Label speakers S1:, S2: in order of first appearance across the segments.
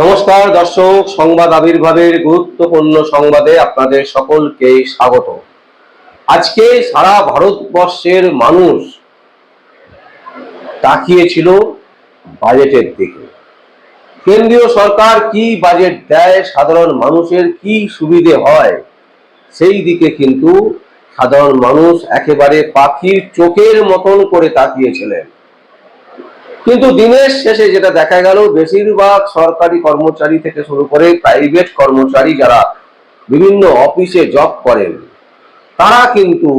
S1: নমস্কার, দর্শক, সংবাদ আবির্ভাবের গুরুত্বপূর্ণ সংবাদে আপনাদের সকলকে স্বাগত। আজকে সারা ভারতবর্ষের মানুষ তাকিয়েছিল বাজেটের দিকে। কেন্দ্রীয় সরকার কি বাজেট দেয়, সাধারণ মানুষের কি সুবিধে হয়, সেই দিকে কিন্তু সাধারণ মানুষ একেবারে পাখির চোখের মতন করে তাকিয়েছিলেন। কিন্তু দিনের শেষে যেটা দেখা গেল, বেশিরভাগ সরকারি কর্মচারী থেকে শুরু করে প্রাইভেট কর্মচারী যারা বিভিন্ন অফিসে জব করেন, তারা কিন্তু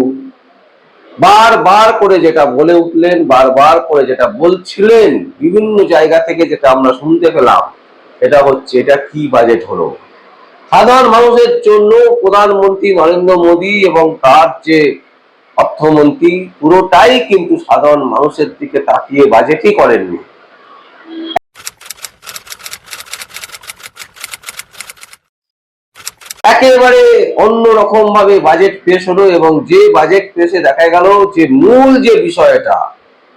S1: বারবার করে যেটা বলে উঠলেন, বারবার করে যেটা বলছিলেন, বিভিন্ন জায়গা থেকে যেটা আমরা শুনতে পেলাম, এটা হচ্ছে, এটা কি বাজেট হলো? সাধারণ মানুষের জন্য প্রধানমন্ত্রী নরেন্দ্র মোদী এবং তার যে অর্থমন্ত্রী পুরোটাই কিন্তু সাধারণ মানুষের দিকে তাকিয়ে বাজেটই করেননি। একেবারে অন্য রকম ভাবে বাজেট পেশ হলো এবং যে বাজেট পেশে দেখা গেল যে মূল যে বিষয়টা,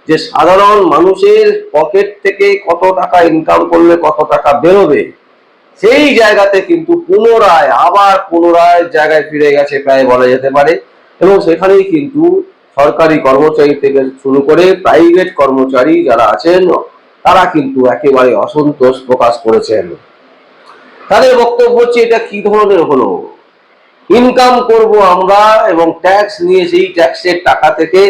S1: যে সাধারণ মানুষের পকেট থেকে কত টাকা ইনকাম করলে কত টাকা বেরোবে, সেই জায়গাতে কিন্তু পুনরায়, আবার পুনরায় জায়গায় ফিরে গেছে প্রায় বলা যেতে পারে। এবং সেখানেই কিন্তু সরকারি কর্মচারী থেকে শুরু করে প্রাইভেট কর্মচারী যারা আছেন, তারা কিন্তু একেবারে অসন্তোষ প্রকাশ করেছেন। তাদের বক্তব্য হচ্ছে, এটা কি ধরনের হলো? ইনকাম করব আমরা এবং ট্যাক্স নিয়ে সেই ট্যাক্সের টাকা থেকে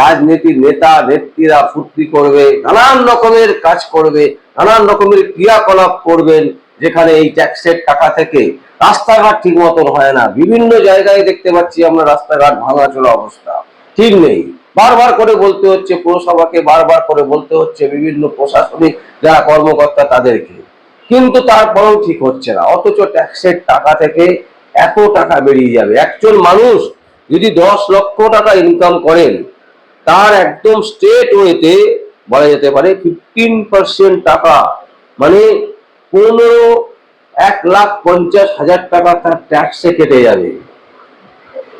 S1: রাজনীতির নেতা, নেত্রীরা ফুর্তি করবে, নানান রকমের কাজ করবে, নানান রকমের ক্রিয়াকলাপ করবেন, যেখানে এই ট্যাক্সের টাকা থেকে রাস্তাঘাট ঠিক মতন হয় না। বিভিন্ন জায়গায় দেখতে পাচ্ছি আমরা রাস্তাঘাট ভাঙাচোরা অবস্থা। ঠিক নেই। বারবার করে বলতে হচ্ছে, পুরসভাকে বারবার করে বলতে হচ্ছে, বিভিন্ন প্রশাসনিক যারা কর্মকর্তা তাদেরকে। কিন্তু তারপরেও ঠিক হচ্ছে না। অথচ ট্যাক্সের টাকা থেকে এত টাকা বেরিয়ে যাবে। একজন মানুষ যদি দশ লক্ষ টাকা ইনকাম করেন, তার একদম স্টেট ওয়েতে বলা যেতে পারে ফিফটিন পার্সেন্ট টাকা মানে পনেরো এক লাখ পঞ্চাশ হাজার টাকা তার ট্যাক্সে কেটে যাবে।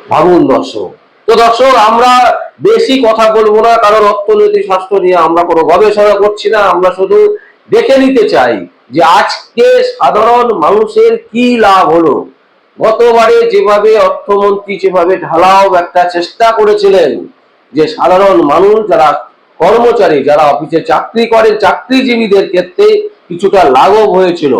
S1: ভাবুন দর্শক। তো দর্শক, আমরা বেশি কথা বলব না, কারণ অর্থনৈতিক স্বাস্থ্য নিয়ে আমরা কোনো গবেষণা করছি না, আমরা শুধু দেখে নিতে চাই যে আজকে সাধারণ মানুষের কি লাভ হলো। গতবারে যেভাবে অর্থমন্ত্রী যেভাবে ঢালাও একটা চেষ্টা করেছিলেন যে সাধারণ মানুষ, যারা কর্মচারী, যারা অফিসে চাকরি করেন, চাকরিজীবীদের ক্ষেত্রে কিছুটা লাঘব হয়েছিল।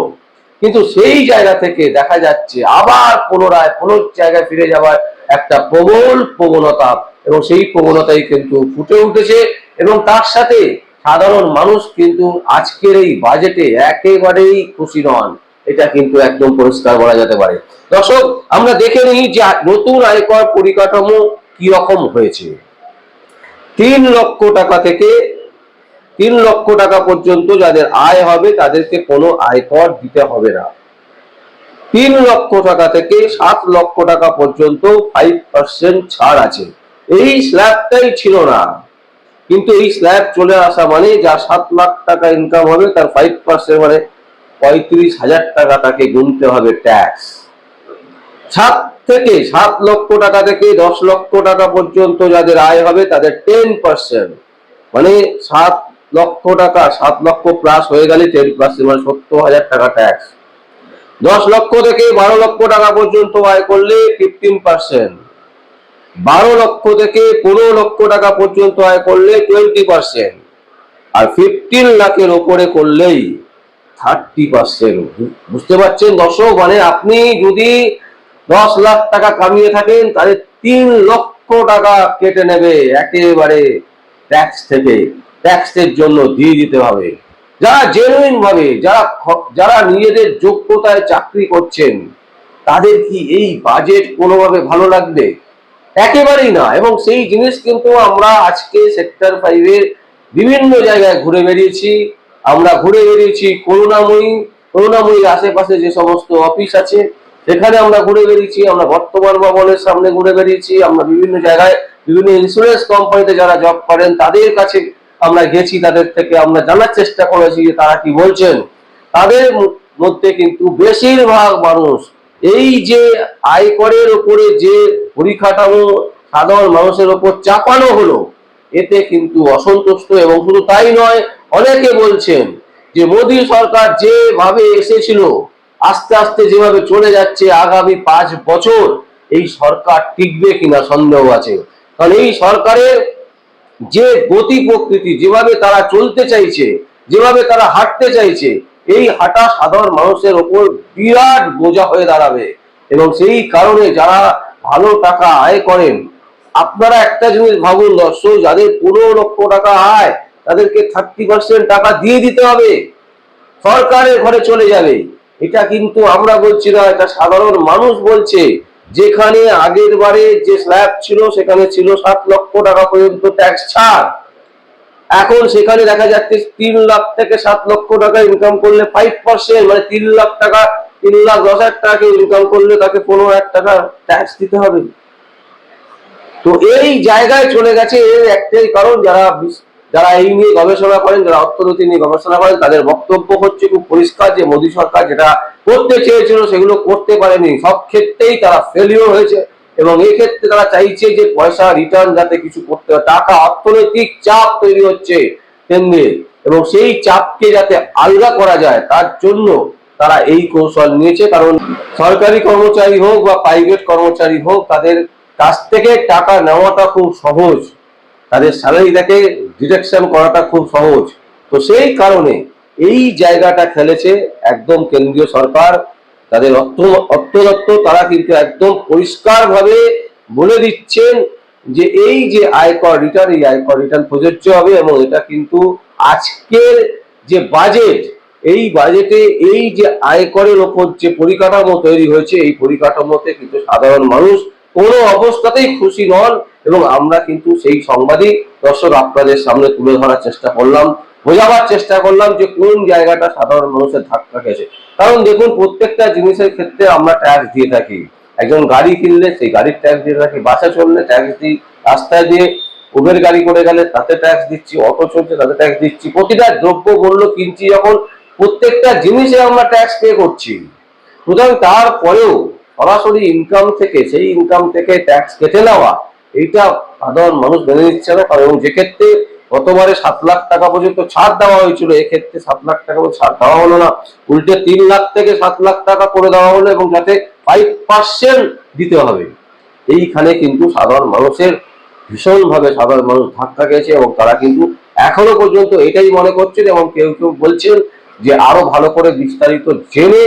S1: কিন্তু সেই জায়গা থেকে দেখা যাচ্ছে আবার পুনরায় পুনর জায়গায় ফিরে যাওয়ার একটা প্রবল প্রবণতা এবং সেই প্রবণতাই কিন্তু ফুটে উঠেছে এবং তার সাথে সাধারণ মানুষ কিন্তু আজকের এই বাজেটে একেবারেই খুশি নন। এটা কিন্তু একদম পরিষ্কার বলা যেতে পারে। দর্শক, আমরা দেখে নিই যে নতুন আয়কর পরিকাঠামো কি রকম হয়েছে। তিন লক্ষ টাকা থেকে তিন লক্ষ টাকা পর্যন্ত যাদের আয় হবে, তাদেরকে কোনো আয়কর দিতে হবে না। তিন লক্ষ টাকা থেকে সাত লক্ষ টাকা পর্যন্ত ফাইভ পার্সেন্ট ছাড় আছে। এই স্ল্যাবটাই ছিল না। কিন্তু এই স্ল্যাব চলে আসা মানে যা সাত লাখ টাকা ইনকাম হবে, তার ফাইভ পার্সেন্ট মানে পঁয়ত্রিশ হাজার টাকা তাকে গুনতে হবে ট্যাক্স সাত থেকে সাত লক্ষ টাকা থেকে দশ লক্ষ টাকা পর্যন্ত যাদের আয় হবে, তাদের টেন পার্সেন্ট মানে সাত লক্ষ টাকা, সাত লক্ষ প্লাস হয়ে গেলে টেন পার্সেন্ট মানে সত্তর হাজার টাকা ট্যাক্স দশ লক্ষ থেকে বারো লক্ষ টাকা পর্যন্ত আয় করলে ফিফটিন পার্সেন্ট বারো লক্ষ থেকে পনেরো লক্ষ টাকা পর্যন্ত আয় করলে টোয়েন্টি পার্সেন্ট আর ফিফটিন লাখের ওপরে করলেই থার্টি পার্সেন্ট বুঝতে পারছেন দর্শক? মানে আপনি যদি দশ লাখ টাকা কামিয়ে থাকেন, তাহলে তিন লক্ষ টাকা কেটে নেবে একেবারে ট্যাক্স থেকে। ট্যাক্সের জন্য দিয়ে দিতে হবে। যারা জেনুইন ভাবে, যারা যারা নিজেদের যোগ্যতায় চাকরি করছেন, তাদের কি এই বাজেট কোনোভাবে ভালো লাগবে? একেবারেই না। এবং সেই জিনিস কিন্তু আমরা আজকে সেক্টর ফাইভের বিভিন্ন জায়গায় ঘুরে বেরিয়েছি আমরা ঘুরে বেরিয়েছি করুণাময়ী, করুণাময়ীর আশেপাশে যে সমস্ত অফিস আছে, সেখানে আমরা ঘুরে বেরিয়েছি আমরা বর্তমান ভবনের সামনে ঘুরে বেরিয়েছি আমরা বিভিন্ন জায়গায় বিভিন্ন ইন্স্যুরেন্স কোম্পানিতে যারা জব করেন, তাদের কাছে আমরা গেছি, তাদের থেকে আমরা জানার চেষ্টা করেছি যে তারা কি বলছেন। তাদের মধ্যে কিন্তু বেশিরভাগ মানুষ এই যে আয়করের উপরে যে পরিকাঠামো সাধারণ মানুষের উপর চাপানো হলো, এতে কিন্তু অসন্তুষ্ট এবং শুধু তাই নয়, অনেকে বলছেন যে মোদী সরকার যেভাবে এসেছিল, আস্তে আস্তে যেভাবে চলে যাচ্ছে আগামী পাঁচ বছর, এই সরকার টিকবে কিনা সন্দেহ আছে। কারণ এই সরকারের যে গতি প্রকৃতি যেভাবে তারা চলতে চাইছে, যেভাবে তারা হাঁটতে চাইছে, এই হাঁটা সাধারণ মানুষের ওপর বিরাট বোঝা হয়ে দাঁড়াবে। এবং সেই কারণে যারা ভালো টাকা আয় করেন, আপনারা একটা জিনিস ভাবুন, দর্শক, যাদের পনেরো লক্ষ টাকা আয়, তাদেরকে থার্টি পার্সেন্ট টাকা দিয়ে দিতে হবে। সরকারের ঘরে চলে যাবে। এটা কিন্তু আমরা বলছি না, এটা সাধারণ মানুষ বলছে। যেখানে আগের বারে যে স্ল্যাব ছিল, সেখানে ছিল সাত লক্ষ টাকা পর্যন্ত ট্যাক্স ছাড়। এখন সেখানে দেখা যাচ্ছে তিন লাখ থেকে সাত লক্ষ টাকা ইনকাম করলে ফাইভ পার্সেন্ট মানে তিন লাখ টাকা, তিন লাখ দশ হাজার টাকা ইনকাম করলে তাকে পনেরো হাজার টাকা ট্যাক্স দিতে হবে। তো এই জায়গায় চলে গেছে এর একটাই কারণ, যারা যারা এই নিয়ে গবেষণা করেন, যারা অর্থনীতি নিয়ে গবেষণা করেন, তাদের বক্তব্য হচ্ছে খুব পরিষ্কার যে মোদী সরকার যেটা করতে চেয়েছিল, সেগুলো করতে পারেনি। সব ক্ষেত্রেই তারা ফেলিওর হয়েছে এবং এই ক্ষেত্রে তারা চাইছে যে পয়সা রিটার্ন যাতে কিছু করতে টাকা অর্থনৈতিক চাপ তৈরি হচ্ছে কেন্দ্রে এবং সেই চাপকে যাতে আলগা করা যায়, তার জন্য তারা এই কৌশল নিয়েছে। কারণ সরকারি কর্মচারী হোক বা প্রাইভেট কর্মচারী হোক, তাদের কাছ থেকে টাকা নেওয়াটা খুব সহজ। তাদের স্যালারিটাকে ডিডাকশন করাটা খুব সহজ। তো সেই কারণে এই জায়গাটা খেলেছে একদম কেন্দ্রীয় সরকার। তাদের অর্থ অর্থ দপ্তর তারা কিন্তু একদম পরিষ্কারভাবে বলে দিচ্ছেন যে এই যে আয়কর রিটার্ন এই আয়কর রিটার্ন প্রযোজ্য হবে এবং এটা কিন্তু আজকের যে বাজেট এই বাজেটে এই যে আয়করের ওপর যে পরিকাঠামো তৈরি হয়েছে, এই পরিকাঠামোতে কিন্তু সাধারণ মানুষ কোনো অবস্থাতেই খুশি নন এবং আমরা কিন্তু সেই সংবাদই দর্শক আপনাদের সামনে তুলে ধরার চেষ্টা করলাম, বোঝাবার চেষ্টা করলাম যে কোন জায়গাটা সাধারণ মানুষের ধাক্কা খেয়েছে। কারণ দেখুন, প্রত্যেকটা জিনিসের ক্ষেত্রে আমরা ট্যাক্স দিয়ে থাকি। একজন গাড়ি কিনলে সেই গাড়ির ট্যাক্স দিয়ে থাকি, বাসে চললে ট্যাক্স দিই, রাস্তায় দিয়ে উবের গাড়ি করে গেলে তাতে ট্যাক্স দিচ্ছি, অটো চলছে তাতে ট্যাক্স দিচ্ছি, প্রতিটা দ্রব্য মূল্য কিনছি, যখন প্রত্যেকটা জিনিসে আমরা ট্যাক্স পে করছি। সুতরাং তারপরেও সরাসরি ইনকাম থেকে, সেই ইনকাম থেকে ট্যাক্স কেটে নেওয়া, এইটা সাধারণ মানুষ মেনে নিচ্ছে না। কারণ যে ক্ষেত্রে গতবারে সাত লাখ টাকা পর্যন্ত ছাড় দেওয়া হয়েছিল, এক্ষেত্রে সাত লাখ টাকা ছাড় দেওয়া হলো না। উল্টে তিন লাখ থেকে সাত লাখ টাকা করে দেওয়া হলো এবং যাতে ফাইভ পার্সেন্ট দিতে হবে। এইখানে কিন্তু সাধারণ মানুষের ভীষণভাবে সাধারণ মানুষ ধাক্কা গেছে এবং তারা কিন্তু এখনও পর্যন্ত এটাই মনে করছেন এবং কেউ কেউ বলছেন যে আরও ভালো করে বিস্তারিত জেনে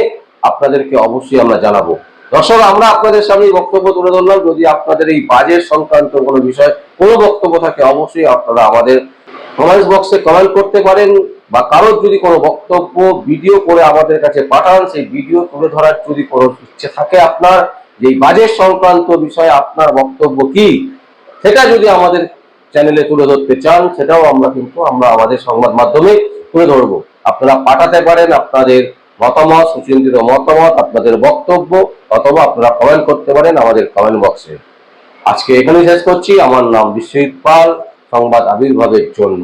S1: আপনাদেরকে অবশ্যই আমরা জানাব। দর্শক, আমরা আপনাদের সামনে বক্তব্য তুলে ধরলাম। যদি আপনাদের এই বাজেট সংক্রান্ত কোনো বিষয় কোনো বক্তব্য থাকে, অবশ্যই আপনারা আমাদের কমেন্টস বক্সে কমেন্ট করতে পারেন বা কারোর যদি কোনো বক্তব্য ভিডিও করে আমাদের কাছে পাঠান, সেই ভিডিও তুলে ধরার যদি কোনো ইচ্ছে থাকে আপনার, যে বাজেট সংক্রান্ত বিষয়ে আপনার বক্তব্য কি, সেটা যদি আমাদের চ্যানেলে তুলে ধরতে চান, সেটাও আমরা কিন্তু, আমরা আমাদের সংবাদ মাধ্যমে তুলে ধরবো। আপনারা পাঠাতে পারেন, আপনাদের মতামত, সুচিন্তিত মতামত, আপনাদের বক্তব্য অথবা আপনারা কমেন্ট করতে পারেন আমাদের কমেন্ট বক্সে আজকে এখানেই শেষ করছি। আমার নাম বিশ্বজিৎ পাল, সংবাদ আবির্ভাবের জন্য।